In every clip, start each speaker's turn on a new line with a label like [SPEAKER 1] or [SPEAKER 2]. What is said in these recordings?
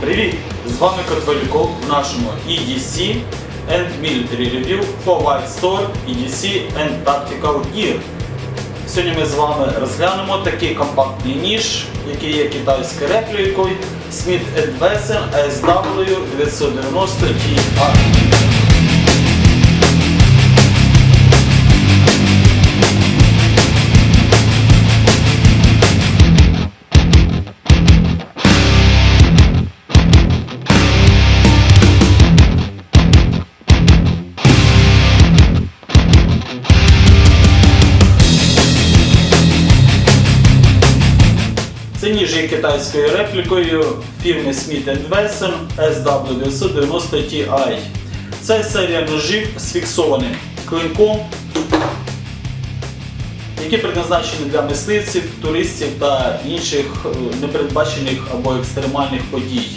[SPEAKER 1] Привіт! З вами Котвалюков в нашому EDC and Military Review for White Store EDC and Tactical Gear. Сьогодні ми з вами розглянемо такий компактний ніж, який є китайською реплікою Smith Wesson SW 990 TI. Китайською реплікою фірми Smith Wesson SW990 TI. Це серія ножів з фіксованим клинком, які предназначені для мисливців, туристів та інших е, непередбачених або екстремальних подій.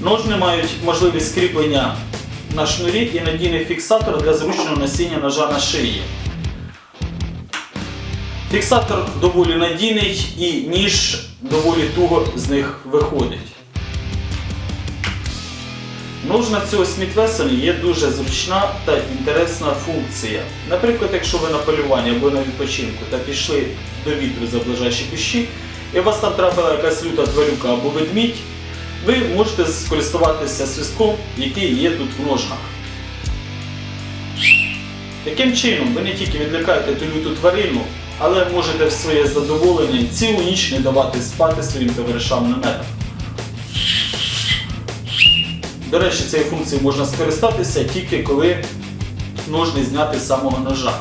[SPEAKER 1] Ножни мають можливість кріплення на шнурі і надійний фіксатор для зручного носіння ножа на шиї. Фіксатор доволі надійний і ніж доволі туго з них виходить. Ножна цього Smith є дуже зручна та інтересна функція. Наприклад, якщо ви на полюванні або на відпочинку та пішли до вітру за ближайші кущі, і у вас там трапила якась люта тварюка або ведмідь, ви можете скористуватися свистком, який є тут в ножнах. Таким чином, ви не тільки відлякаєте ту люту тварину, але можете в своє задоволення цілу ніч не давати спати своїм товаришам наметам. До речі, цією функцією можна скористатися тільки коли ножни зняти з самого ножа.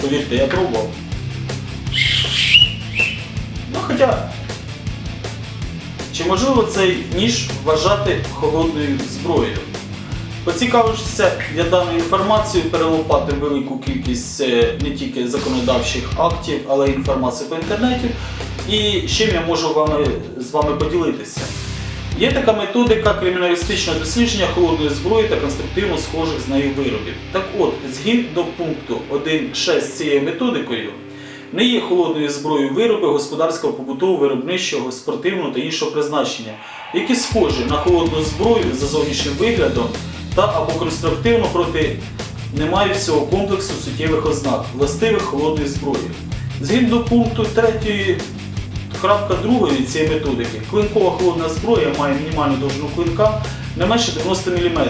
[SPEAKER 1] Повірте, я пробував. Ну хоча, чи можливо цей ніж вважати холодною зброєю? Поцікавившися я даною інформацією, перелопати велику кількість е, не тільки законодавчих актів, але й інформації по інтернеті. І з чим я можу вами, з вами поділитися. Є така методика криміналістичного дослідження холодної зброї та конструктивно схожих з нею виробів. Так от, згідно пункту 1.6 з цією методикою, не є холодною зброєю вироби господарського побутового, виробничого, спортивного та іншого призначення, які схожі на холодну зброю за зовнішнім виглядом та або конструктивно проти не мають всього комплексу суттєвих ознак, властивих холодної зброї. Згідно пункту 3 крапка 2 цієї методики, клинкова холодна зброя має мінімальну довжину клинка не менше 90 мм,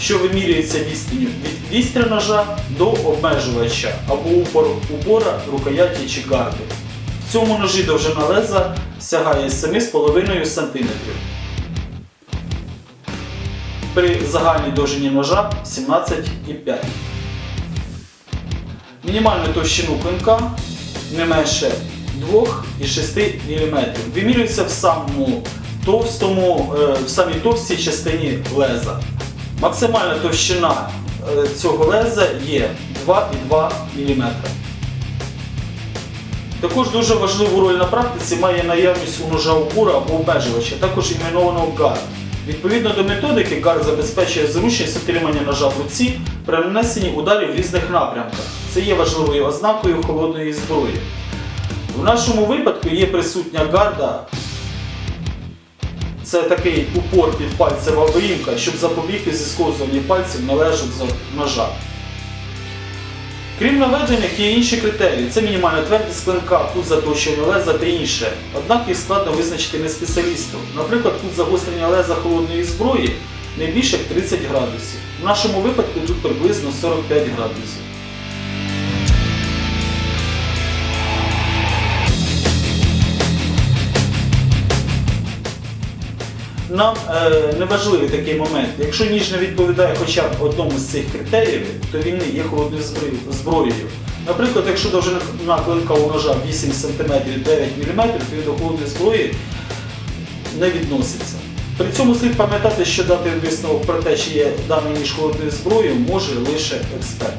[SPEAKER 1] що вимірюється відстанню від вістря ножа до обмежувача або упору убора, рукояті чи гарди. В цьому ножі довжина леза сягає 7,5 см. При загальній довжині ножа 17,5 Мінімальну товщину клинка не менше 2,6 мм. Вимірюється в самому товстому, е, в самій товстій частині леза. Максимальна товщина е, цього леза є 2,2 мм. Також дуже важливу роль на практиці має наявність у ножа убора або обмежувача, також іменованого гард. Відповідно до методики, гард забезпечує зручність отримання ножа в руці при нанесенні ударів в різних напрямках. Це є важливою ознакою холодної зброї. В нашому випадку є присутня гарда. Це такий упор під пальцева виїмка, щоб запобігти зісковзуванню пальців належить ножа. Крім наведених, є інші критерії. Це мінімальна твердість клинка, кут заточення леза та інше. Однак їх складно визначити не спеціалісту. Наприклад, кут загострення леза холодної зброї не більше як 30 градусів. В нашому випадку тут приблизно 45 градусів. Нам е, не важливий такий момент. Якщо ніж не відповідає хоча б одному з цих критеріїв, то він не є холодною зброєю-. Наприклад, якщо довжина клинка у ножа 8 см 9 мм, то він до холодної зброї не відноситься. При цьому слід пам'ятати, що дати висновок про те, чи є даний ніж холодною зброєю, може лише експерт.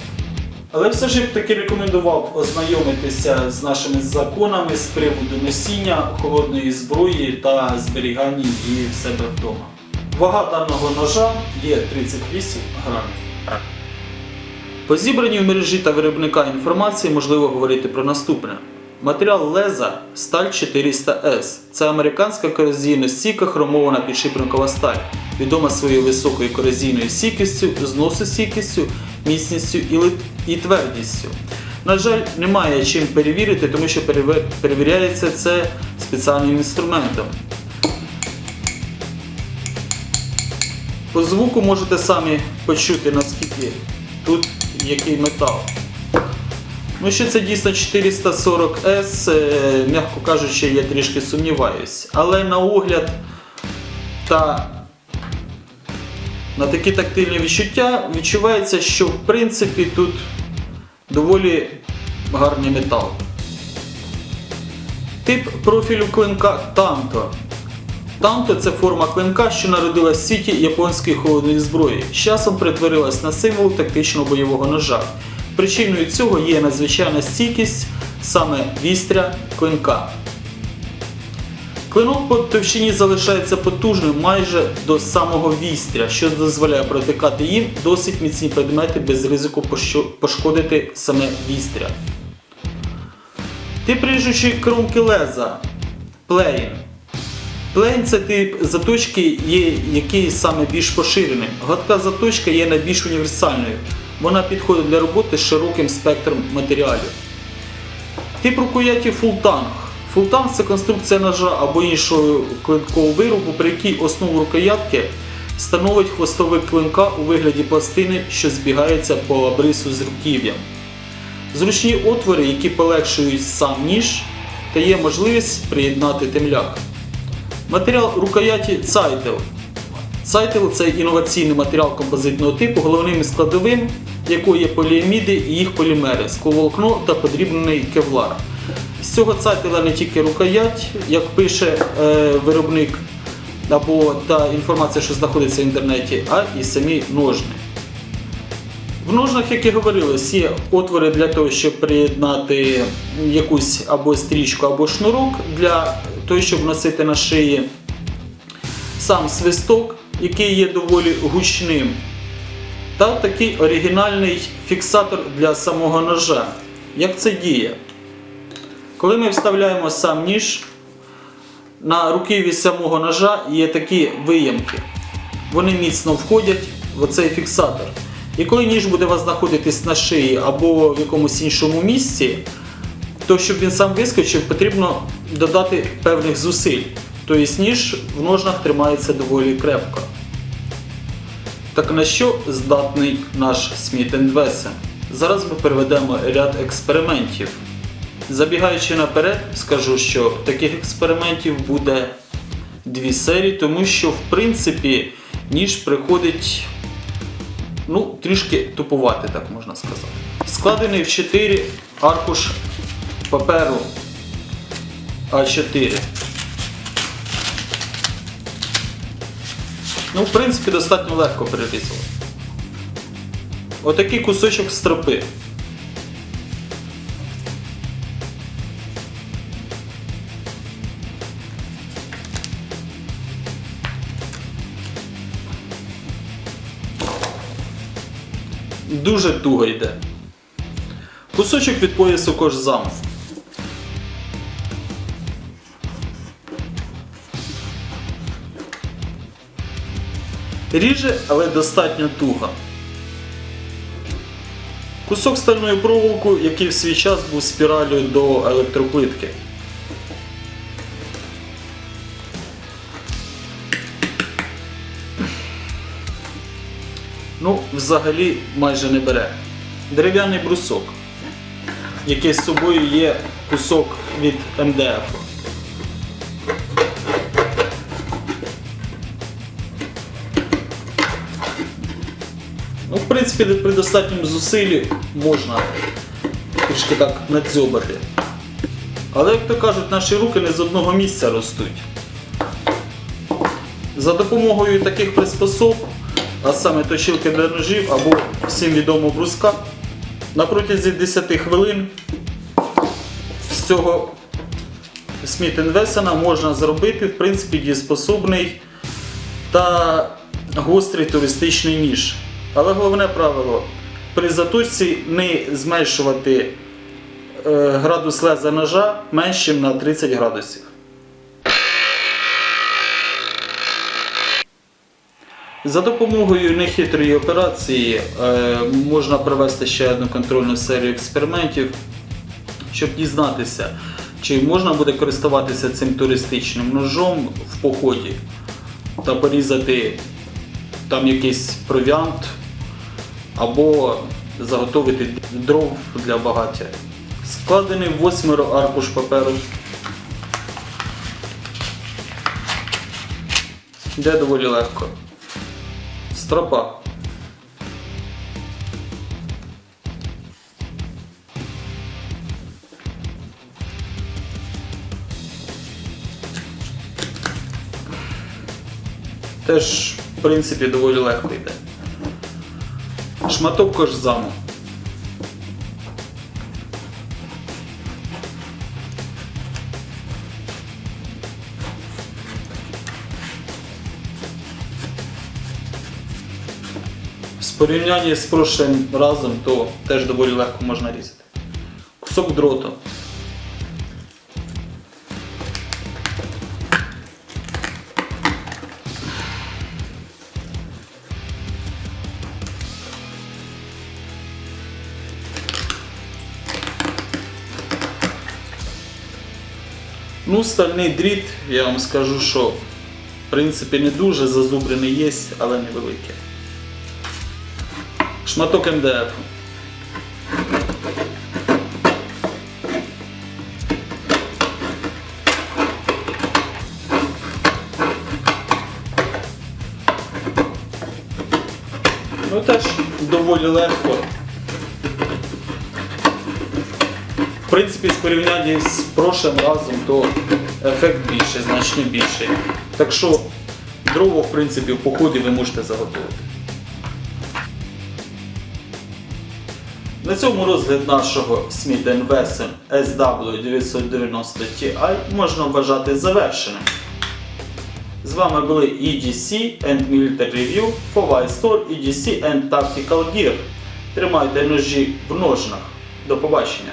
[SPEAKER 1] Але все ж таки рекомендував ознайомитися з нашими законами з приводу носіння холодної зброї та зберігання її в себе вдома. Вага даного ножа є 38 грамів. По зібраній в мережі та виробника інформації можливо говорити про наступне. Матеріал леза сталь 400S. Це американська корозійно стійка хромована підшипникова сталь, відома своєю високою корозійною стійкістю, зносостійкістю, міцністю і, твердістю. На жаль, немає чим перевірити, тому що перевіряється це спеціальним інструментом. По звуку можете самі почути, наскільки тут який метал. Ну, що це дійсно 440S, е, м'яко кажучи, я трішки сумніваюсь. Але на огляд та на такі тактильні відчуття відчувається, що в принципі тут доволі гарний метал. Тип профілю клинка Танто. Танто це форма клинка, що народилась в світі японської холодної зброї. З часом перетворилась на символ тактичного бойового ножа. Причиною цього є надзвичайна стійкість саме вістря клинка. Клинок по товщині залишається потужним майже до самого вістря, що дозволяє протикати їм досить міцні предмети без ризику пошкодити саме вістря. Тип ріжучої кромки леза плейн. Плейн це тип заточки, який саме більш поширеним. Гладка заточка є найбільш універсальною. Вона підходить для роботи з широким спектром матеріалів. Тип рукояті фултанг. Фултанг це конструкція ножа або іншого клинкового виробу, при якій основу рукоятки становить хвостовик клинка у вигляді пластини, що збігається по обрису з руків'ям. Зручні отвори, які полегшують сам ніж, та є можливість приєднати темляк. Матеріал рукояті Цайтел. Цайтел це інноваційний матеріал композитного типу, головним складовим якого є поліаміди і їх полімери, скловолокно та подрібнений кевлар. З цього цайтела не тільки рукоять, як пише е, виробник або та інформація, що знаходиться в інтернеті, а і самі ножни. В ножнах, як і говорилось, є отвори для того, щоб приєднати якусь або стрічку, або шнурок для того, щоб носити на шиї сам свисток, який є доволі гучним, та такий оригінальний фіксатор для самого ножа. Як це діє? Коли ми вставляємо сам ніж, на руків'ї самого ножа є такі виємки. Вони міцно входять в оцей фіксатор. І коли ніж буде у вас знаходитись на шиї або в якомусь іншому місці, то щоб він сам вискочив, потрібно додати певних зусиль. Тобто ніж в ножнах тримається доволі крепко. Так на що здатний наш Smith Wesson? Зараз ми переведемо ряд експериментів. Забігаючи наперед, скажу, що таких експериментів буде дві серії, тому що в принципі ніж приходить ну, трішки тупувати, так можна сказати. Складений в 4 аркуш паперу А4. Ну, в принципі, достатньо легко перерізувати. Отакий кусочок стропи. Дуже туго йде. Кусочок від поясу кожзаму. Ріже, але достатньо туго. Кусок стальної проволоку, який в свій час був спіралю до електроплитки. Ну, взагалі майже не бере. Дерев'яний брусок, який з собою є кусок від МДФ. Ну, в принципі, при достатньому зусиллі можна трішки так надзьобати. Але, як то кажуть, наші руки не з одного місця ростуть. За допомогою таких приспособ, а саме точилки для ножів або всім відомого бруска, на протязі 10 хвилин з цього Wesson можна зробити, в принципі, дієспособний та гострий туристичний ніж. Але головне правило при заточці не зменшувати е, градус леза ножа меншим на 30 градусів. За допомогою нехитрої операції е, можна провести ще одну контрольну серію експериментів, щоб дізнатися, чи можна буде користуватися цим туристичним ножом в поході та порізати там якийсь провіант або заготовити дров для багаття. Складений восьмеро аркуш паперу. Йде доволі легко. Стропа. Теж, в принципі, доволі легко йде. Шматок кожзаму. Порівнянні з прошлим разом, то теж доволі легко можна різати. Кусок дроту. Ну, стальний дріт, я вам скажу, що в принципі не дуже зазубрений є, але невеликий. Шматок МДФ. Ну теж доволі легко. В принципі, з порівняння з прошлим разом, то ефект більший, значно більший. Так що дрова, в принципі, в поході ви можете заготовити. На цьому розгляд нашого Smith Wesson SW990 Ti можна вважати завершеним. З вами були EDC and Military Review, Fowai Store, EDC and Tactical Gear. Тримайте ножі в ножнах. До побачення!